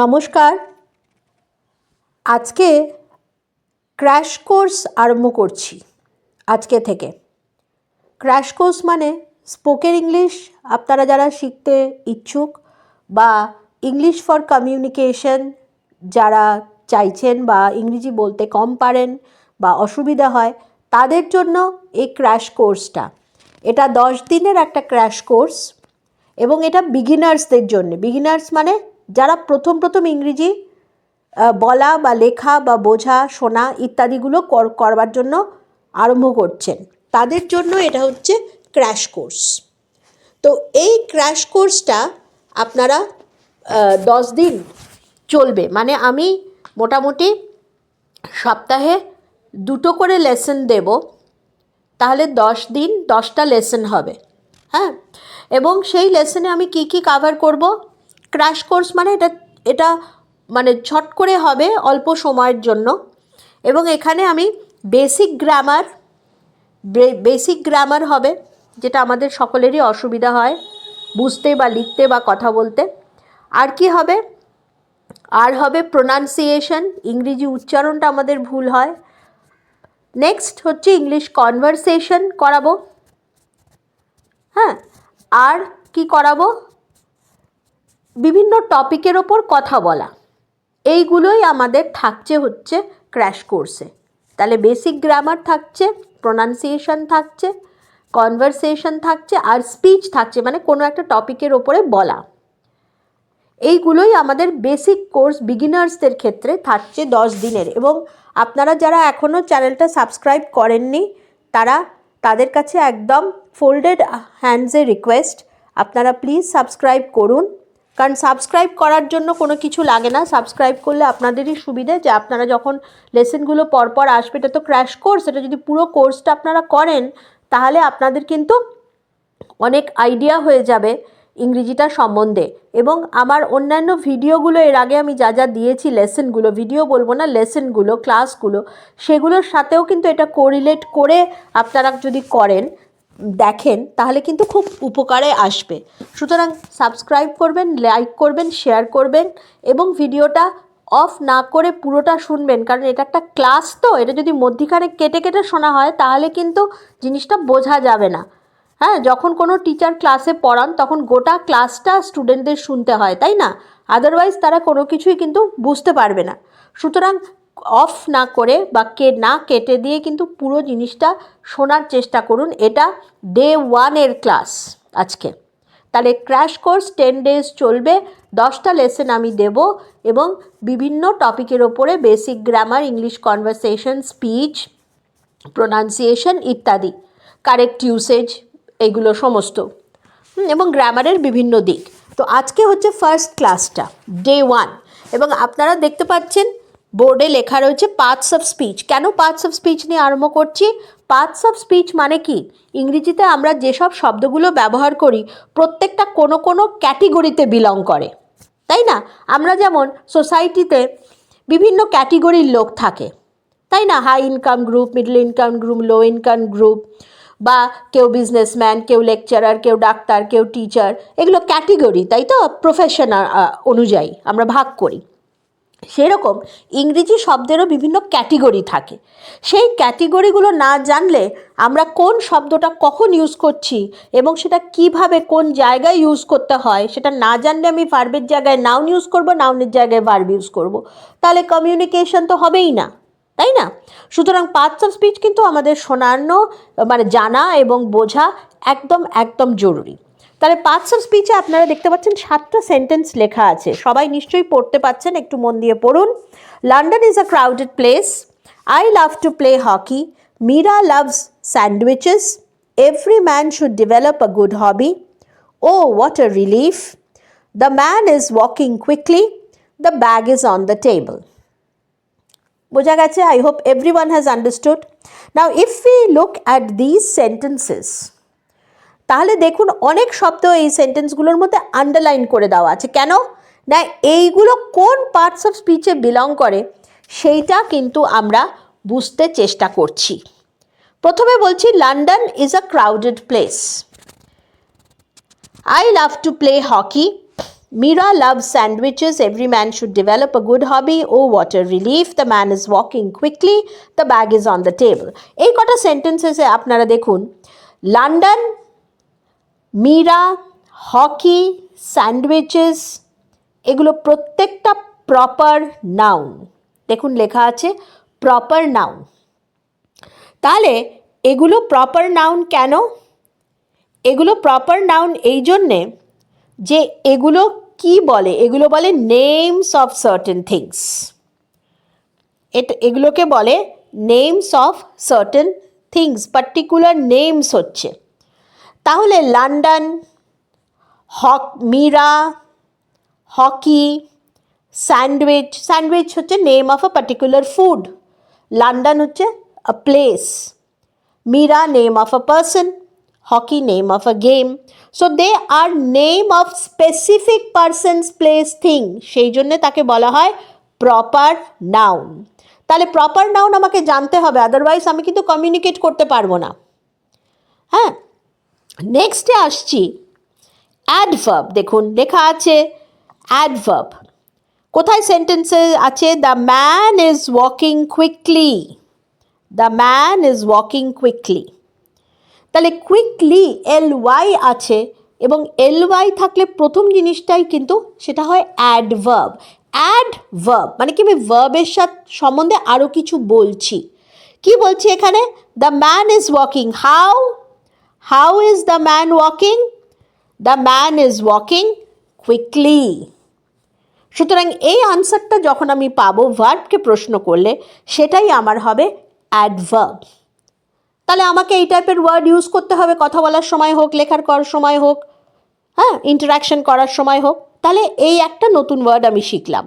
নমস্কার। আজকে crash course আরম্ভ করছি, আজকে থেকে। ক্র্যাশ কোর্স মানে স্পোকেন ইংলিশ আপনারা যারা শিখতে ইচ্ছুক বা ইংলিশ ফর কমিউনিকেশন যারা চাইছেন বা ইংরেজি বলতে কম পারেন বা অসুবিধা হয়, তাদের জন্য এই ক্র্যাশ কোর্সটা এটা দশ দিনের একটা ক্র্যাশ কোর্স এবং এটা বিগিনার্সদের জন্য। বিগিনার্স মানে যারা প্রথম প্রথম ইংরেজি বলা বা লেখা বা বোঝা, শোনা ইত্যাদিগুলো কর- করবার জন্য আরম্ভ করছেন। তাদের জন্য এটা হচ্ছে ক্র্যাশ কোর্স তো এই ক্র্যাশ কোর্সটা আপনারা দশ দিন চলবে। মানে আমি মোটামুটি সপ্তাহে দুটো করে লেসন দেব। তাহলে দশ দিন দশটা লেসন হবে। হ্যাঁ? এবং সেই লেসনে আমি কি কি কাভার করব? ক্র্যাশ কোর্স মানে এটা এটা মানে ছট করে হবে অল্প সময়ের জন্য। এবং এখানে আমি বেসিক গ্রামার বেসিক গ্রামার হবে, যেটা আমাদের সকলেরই অসুবিধা হয় বুঝতে বা লিখতে বা কথা বলতে। আর কি হবে? আর হবে প্রোনাউন্সিয়েশন ইংরেজি উচ্চারণটা আমাদের ভুল হয়। নেক্সট হচ্ছে ইংলিশ কনভারসেশন করাবো। হ্যাঁ আর কি করাবো? বিভিন্ন টপিকের ওপর কথা বলা। এইগুলোই আমাদের থাকছে হচ্ছে ক্র্যাশ কোর্সে তাহলে বেসিক গ্রামার থাকছে প্রোনাউন্সিয়েশন থাকছে কনভারসেশন থাকছে, আর স্পিচ থাকছে মানে কোনো একটা টপিকের ওপরে বলা। এইগুলোই আমাদের বেসিক কোর্স বিগিনার্সদের ক্ষেত্রে থাকছে দশ দিনের। এবং আপনারা যারা এখনও চ্যানেলটা সাবস্ক্রাইব করেননি, তারা তাদের কাছে একদম ফোল্ডেড হ্যান্ডসে রিকোয়েস্ট আপনারা প্লিজ সাবস্ক্রাইব করুন। কারণ সাবস্ক্রাইব করার জন্য কোনো কিছু লাগে না। সাবস্ক্রাইব করলে আপনাদেরই সুবিধে যে আপনারা যখন লেসেনগুলো পরপর আসবে, এটা তো ক্র্যাশ কোর্স এটা যদি পুরো কোর্সটা আপনারা করেন, তাহলে আপনাদের কিন্তু অনেক আইডিয়া হয়ে যাবে ইংরেজিটা সম্বন্ধে। এবং আমার অন্যান্য ভিডিওগুলো এর আগে আমি যা যা দিয়েছি লেসেনগুলো ভিডিও বলব না লেসেনগুলো ক্লাসগুলো সেগুলোর সাথেও কিন্তু এটা কোরিলেট করে আপনারা যদি করেন দেখেন, তাহলে কিন্তু খুব উপকারে আসবে। সুতরাং সাবস্ক্রাইব করবেন লাইক করবেন শেয়ার করবেন এবং ভিডিওটা অফ না করে পুরোটা শুনবেন। কারণ এটা একটা ক্লাস তো, এটা যদি মধ্যিখানে কেটে কেটে শোনা হয়, তাহলে কিন্তু জিনিসটা বোঝা যাবে না। হ্যাঁ যখন কোনো টিচার ক্লাসে পড়ান, তখন গোটা ক্লাসটা স্টুডেন্টদের শুনতে হয়, তাই না? আদারওয়াইজ তারা কোনো কিছুই কিন্তু বুঝতে পারবে না। সুতরাং অফ না করে বা কে না কেটে দিয়ে কিন্তু পুরো জিনিসটা শোনার চেষ্টা করুন। এটা ডে ওয়ানের ক্লাস আজকে। তাহলে ক্র্যাশ কোর্স টেন ডেজ চলবে, দশটা লেসন আমি দেব এবং বিভিন্ন টপিকের ওপরে basic grammar English conversation speech pronunciation ইত্যাদি কারেক্ট ইউসেজ এগুলো সমস্ত। এবং গ্রামারের বিভিন্ন দিক। তো আজকে হচ্ছে ফার্স্ট ক্লাসটা ডে ওয়ান এবং আপনারা দেখতে পাচ্ছেন বোর্ডে লেখা রয়েছে পার্টস অফ স্পিচ। কেন পার্টস অফ স্পিচ নিয়ে আরম্ভ করছি? পার্টস অফ স্পিচ মানে কি? ইংরেজিতে আমরা যেসব শব্দগুলো ব্যবহার করি, প্রত্যেকটা কোনো কোনো ক্যাটেগরিতে বিলং করে। তাই না? আমরা যেমন সোসাইটিতে বিভিন্ন ক্যাটেগরির লোক থাকে। তাই না? High income group, middle income group, low income group বা কেউ বিজনেসম্যান, কেউ লেকচারার, কেউ ডাক্তার, কেউ টিচার, এগুলো ক্যাটেগরি, তাই তো? প্রফেশন অনুযায়ী আমরা ভাগ করি। সেরকম ইংরেজি শব্দেরও বিভিন্ন ক্যাটেগরি থাকে। সেই ক্যাটেগরিগুলো না জানলে আমরা কোন শব্দটা কখন ইউজ করছি এবং সেটা কীভাবে কোন জায়গায় ইউজ করতে হয় সেটা না জানলে আমি ভার্বের জায়গায় নাউন ইউজ করব নাউনের জায়গায় ভার্ব ইউজ করব। তাহলে কমিউনিকেশন তো হবেই না, তাই না? সুতরাং পার্টস অফ স্পিচ কিন্তু আমাদের শোনানো মানে জানা এবং বোঝা একদম একদম জরুরি। তাহলে পার্টস অফ স্পিচে আপনারা দেখতে পাচ্ছেন সাতটা সেন্টেন্স লেখা আছে। সবাই নিশ্চয়ই পড়তে পাচ্ছেন, একটু মন দিয়ে পড়ুন। London is a crowded place I love to play hockey Meera loves sandwiches every man should develop a good hobby oh what a relief the man is walking quickly the bag is on the table বোঝা গেছে? I hope everyone has understood now if we look at this sentences তাহলে দেখুন অনেক শব্দ এই সেন্টেন্সগুলোর মধ্যে underline করে দেওয়া আছে কেন না এইগুলো কোন পার্টস অফ স্পিচে বিলং করে সেইটা কিন্তু আমরা বুঝতে চেষ্টা করছি প্রথমে বলছি London is a crowded place I love to play hockey loves sandwiches. Every man should develop a good hobby. Oh, what a relief. The man is walking quickly. The bag is on the table. এই কটা সেন্টেন্সেসে আপনারা দেখুন London Meera, hockey, sandwiches, এগুলো প্রত্যেকটা proper noun. দেখুন, লেখা আছে proper noun. তাহলে এগুলো প্রপার নাউন কেন? এগুলো প্রপার নাউন এই জন্যে যে এগুলো কি বলে? এগুলো বলে নেমস অফ সার্টেন থিংস এটা, এগুলোকে বলে names of certain things particular names হচ্ছে। তাহলে লন্ডন, হক, মীরা, হকি, স্যান্ডউইচ স্যান্ডউইচ হচ্ছে name of a particular food London হচ্ছে a place Meera name of a person hockey name of a game so they are name of specific persons place thing সেই জন্যে তাকে বলা হয় proper noun তাহলে proper noun আমাকে জানতে হবে আদারওয়াইজ আমি কিন্তু কমিউনিকেট করতে পারব না। হ্যাঁ? নেক্সটে আসছি। অ্যাডভার্ব দেখুন, লেখা আছে অ্যাডভার্ব কোথায় সেন্টেন্সে আছে the man is walking quickly the man is walking quickly তাহলে কুইকলি এল ওয়াই আছে এবং এল ওয়াই থাকলে প্রথম জিনিসটাই কিন্তু সেটা হয় অ্যাডভার্ব অ্যাডভার্ব মানে কি আমি ভার্বের সাথে সম্বন্ধে আরও কিছু বলছি। কি বলছি এখানে? The man is walking how how is the man walking the man is walking quickly সুতরাং এই আনসারটা যখন আমি পাবো ভার্বকে প্রশ্ন করলে, সেটাই আমার হবে অ্যাডভার্ব তাহলে আমাকে এই টাইপের ওয়ার্ড ইউজ করতে হবে, কথা বলার সময় হোক, লেখার করার সময় হোক হ্যাঁ ইন্টারাকশন করার সময় হোক, তাহলে এই একটা নতুন ওয়ার্ড আমি শিখলাম।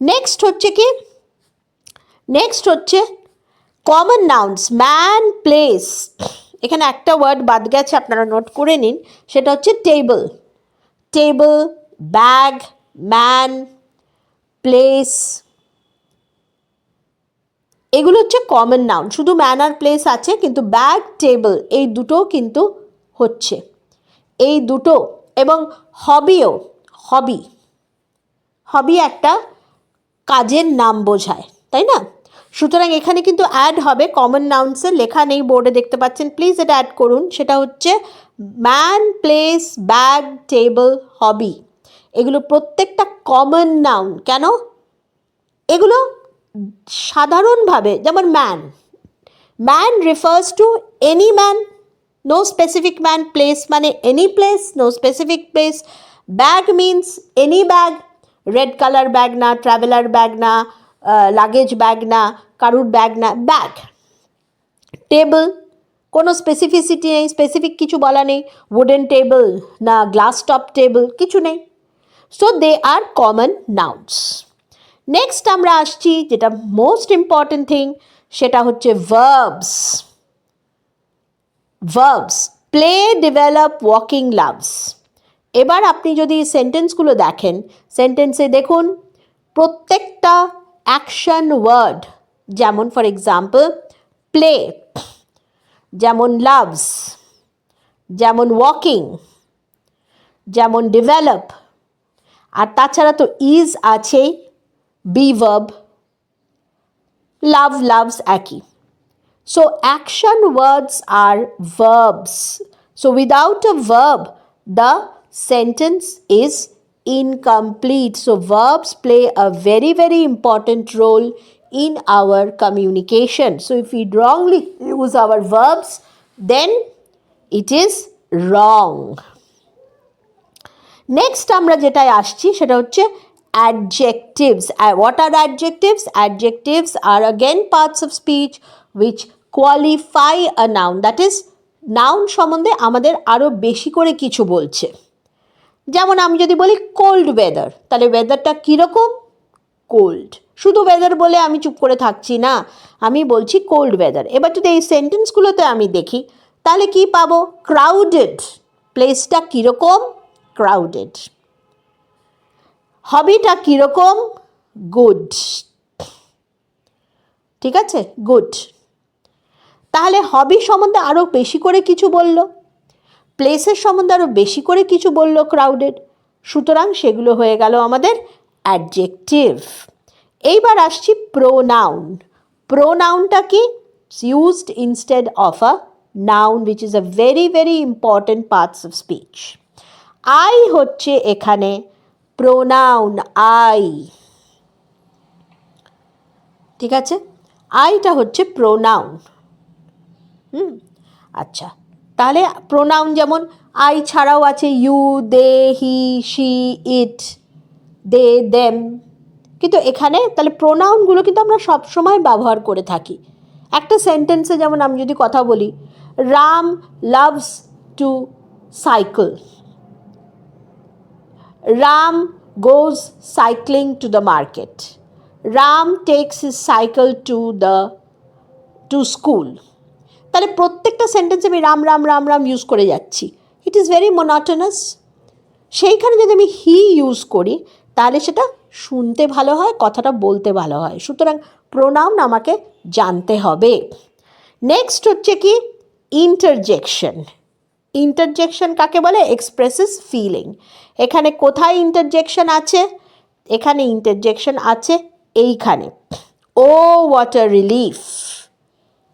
নেক্সট হচ্ছে কি? নেক্সট হচ্ছে কমন নাউন্স ম্যান প্লেস এখানে একটা ওয়ার্ড বাদ গেছে, আপনারা নোট করে নিন। সেটা হচ্ছে table table bag man place এগুলো হচ্ছে কমন নাউন শুধু ম্যান আর প্লেস আছে, কিন্তু ব্যাগ টেবল এই দুটো কিন্তু হচ্ছে। এই দুটো এবং হবিও হবি হবি একটা কাজের নাম বোঝায়, তাই না? সুতরাং এখানে কিন্তু অ্যাড হবে কমন নাউন্সে লেখা নেই বোর্ডে দেখতে পাচ্ছেন। প্লিজ এটা অ্যাড করুন, সেটা হচ্ছে man place bag table hobby এগুলো প্রত্যেকটা কমন নাউন কেন? এগুলো সাধারণভাবে, যেমন man man refers to any man no specific man place মানে any place no specific place bag means any bag red colour bag না ট্রাভেলার ব্যাগ না luggage bag না, কারুর ব্যাগ না ব্যাগ টেবল কোনো স্পেসিফিসিটি নেই স্পেসিফিক কিছু বলা নেই উডেন টেবল না গ্লাস টপ টেবল কিছু নেই। So they are common nouns next আমরা আসছি, যেটা মোস্ট ইম্পর্টেন্ট থিং সেটা হচ্ছে verbs verbs play develop walking loves এবার আপনি যদি সেন্টেন্সগুলো দেখেন সেন্টেন্সে দেখুন, প্রত্যেকটা অ্যাকশন ওয়ার্ড যেমন ফর এক্সাম্পল প্লে যেমন লাভস যেমন ওয়াকিং যেমন ডেভেলপ আর তাছাড়া তো ইজ আছেই বি ভার্ব লাভ লাভস একই। So action words are verbs. So without a verb, the sentence is incomplete. So verbs play a very, very important role in our communication. So if we wrongly use our verbs, then it is wrong. Next আমরা যেটায় আসছি সেটা হচ্ছে adjectives. Uh, what are adjectives? Adjectives are again parts of speech which qualify a noun. That is, noun সম্বন্ধে আমাদের আরও বেশি করে কিছু বলছে যেমন আমি যদি বলি কোল্ড ওয়েদার তাহলে ওয়েদারটা কীরকম? কোল্ড শুধু ওয়েদার বলে আমি চুপ করে থাকছি না, আমি বলছি কোল্ড ওয়েদার এবার যদি এই সেন্টেন্সগুলোতে আমি দেখি, তাহলে কি পাবো? ক্রাউডেড প্লেসটা কীরকম? ক্রাউডেড হবিটা কীরকম? গুড ঠিক আছে? গুড তাহলে হবি সম্বন্ধে আরও বেশি করে কিছু বলল। প্লেসের সম্বন্ধে আরও বেশি করে কিছু বলল ক্রাউডেড। সুতরাং সেগুলো হয়ে গেল আমাদের অ্যাডজেক্টিভ। এইবার আসছি প্রোনাউন প্রোনাউনটা কি? Used instead of a noun which is a very very important parts of speech I হচ্ছে এখানে প্রোনাউন আই ঠিক আছে? আইটা হচ্ছে প্রোনাউন হুম? আচ্ছা। তাহলে প্রোনাউন যেমন আই ছাড়াও আছে you they he she it they them কিন্তু এখানে তাহলে প্রোনাউনগুলো কিন্তু আমরা সবসময় ব্যবহার করে থাকি। একটা সেন্টেন্সে যেমন আমি যদি কথা বলি Ram loves to cycle Ram goes cycling to the market Ram takes his cycle to the to school তাহলে প্রত্যেকটা সেন্টেন্সে আমি রাম রাম রাম রাম ইউজ করে যাচ্ছি। ইট ইজ ভেরি মোনাটোনাস সেইখানে যদি আমি হি ইউজ করি, তাহলে সেটা শুনতে ভালো হয়, কথাটা বলতে ভালো হয়। সুতরাং প্রোনাউন আমাকে জানতে হবে। নেক্সট হচ্ছে কি? ইন্টারজেকশন ইন্টারজেকশন কাকে বলে? এক্সপ্রেসেস ফিলিং এখানে কোথায় ইন্টারজেকশন আছে? এখানে ইন্টারজেকশন আছে এইখানে। ও ওয়াটার রিলিফ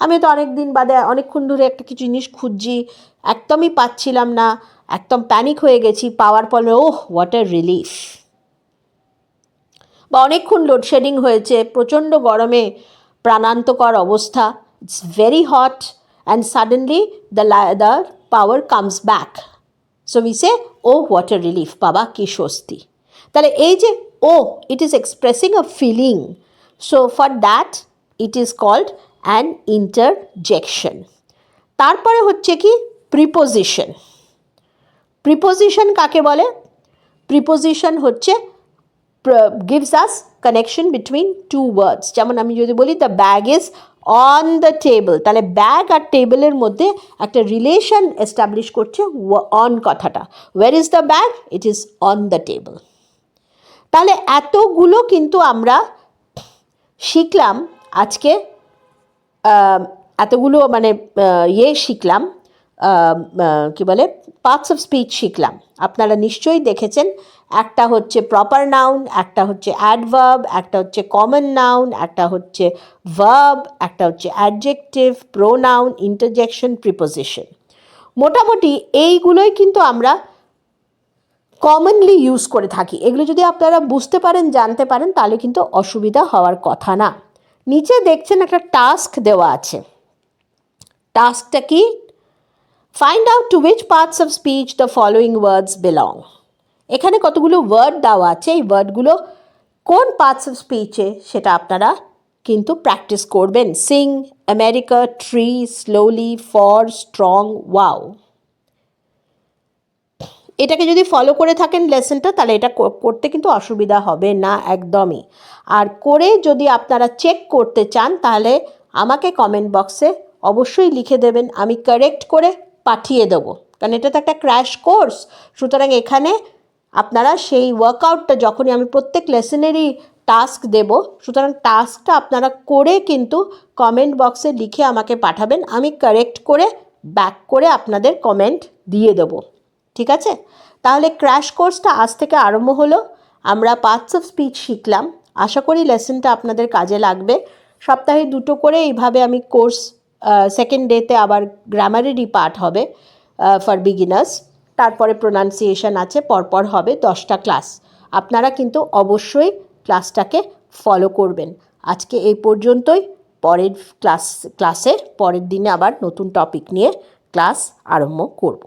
আমি তো অনেক দিন বাদে, অনেকক্ষণ ধরে একটা কিছু জিনিস খুঁজছি, একদমই পাচ্ছিলাম না, একদম প্যানিক হয়ে গেছি, পাওয়ার পরে ওহ ওয়াটার রিলিফ বা অনেকক্ষণ লোডশেডিং হয়েছে, প্রচণ্ড গরমে প্রাণান্তকর অবস্থা it's very hot and suddenly the the power comes back so we say oh what water relief বাবা, কি স্বস্তি। তাহলে এই যে ও it is expressing a feeling so for that it is called an interjection তারপরে হচ্ছে কি? প্রিপোজিশন প্রিপোজিশন কাকে বলে? প্রিপোজিশন হচ্ছে gives us connection between two words যেমন আমি যদি বলি the bag is on the table তাহলে ব্যাগ আর টেবিলের মধ্যে একটা রিলেশন এস্টাবলিশ করছে অন কথাটা। Where is the bag it is on the table তাহলে এতগুলো কিন্তু আমরা শিখলাম আজকে এতগুলো মানে ইয়ে শিখলাম কি বলে পার্টস অফ স্পিচ শিখলাম। আপনারা নিশ্চয়ই দেখেছেন, একটা হচ্ছে প্রপার নাউন একটা হচ্ছে অ্যাডভার্ব একটা হচ্ছে কমন নাউন একটা হচ্ছে ভার্ব একটা হচ্ছে অ্যাডজেক্টিভ প্রোনাউন ইন্টারজেকশন প্রিপোজিশন মোটামুটি এইগুলোই কিন্তু আমরা কমনলি ইউজ করে থাকি। এগুলো যদি আপনারা বুঝতে পারেন, জানতে পারেন, তাহলে কিন্তু অসুবিধা হওয়ার কথা না। নিচে দেখছেন একটা টাস্ক দেওয়া আছে। টাস্কটা কি? Find out to which parts of speech the following words belong এখানে কতগুলো ওয়ার্ড দেওয়া আছে, এই ওয়ার্ডগুলো কোন পার্টস অফ স্পিচে সেটা আপনারা কিন্তু প্র্যাকটিস করবেন। Sing America tree slowly for strong wow এটাকে যদি ফলো করে থাকেন লেসনটা তাহলে এটা করতে কিন্তু অসুবিধা হবে না একদমই। আর করে যদি আপনারা চেক করতে চান, তাহলে আমাকে কমেন্ট বক্সে অবশ্যই লিখে দেবেন, আমি কারেক্ট করে পাঠিয়ে দেবো। কারণ এটা তো একটা ক্র্যাশ কোর্স সুতরাং এখানে আপনারা সেই ওয়ার্কআউটটা যখনই আমি প্রত্যেক লেসনেরই টাস্ক দেব, সুতরাং টাস্কটা আপনারা করে কিন্তু কমেন্ট বক্সে লিখে আমাকে পাঠাবেন, আমি কারেক্ট করে ব্যাক করে আপনাদের কমেন্ট দিয়ে দেবো। ঠিক আছে? তাহলে ক্র্যাশ কোর্সটা আজ থেকে আরম্ভ হলো। আমরা পার্টস অফ স্পিচ শিখলাম। আশা করি লেসনটা আপনাদের কাজে লাগবে। সপ্তাহে দুটো করে এইভাবে আমি কোর্স সেকেন্ড ডেতে আবার গ্রামারেরই পার্ট হবে ফর বিগিনার্স তারপরে প্রোনাউন্সিয়েশন আছে, পরপর হবে দশটা ক্লাস আপনারা কিন্তু অবশ্যই ক্লাসটাকে ফলো করবেন। আজকে এই পর্যন্তই। পরের ক্লাস ক্লাসে পরের দিনে আবার নতুন টপিক নিয়ে ক্লাস আরম্ভ করব।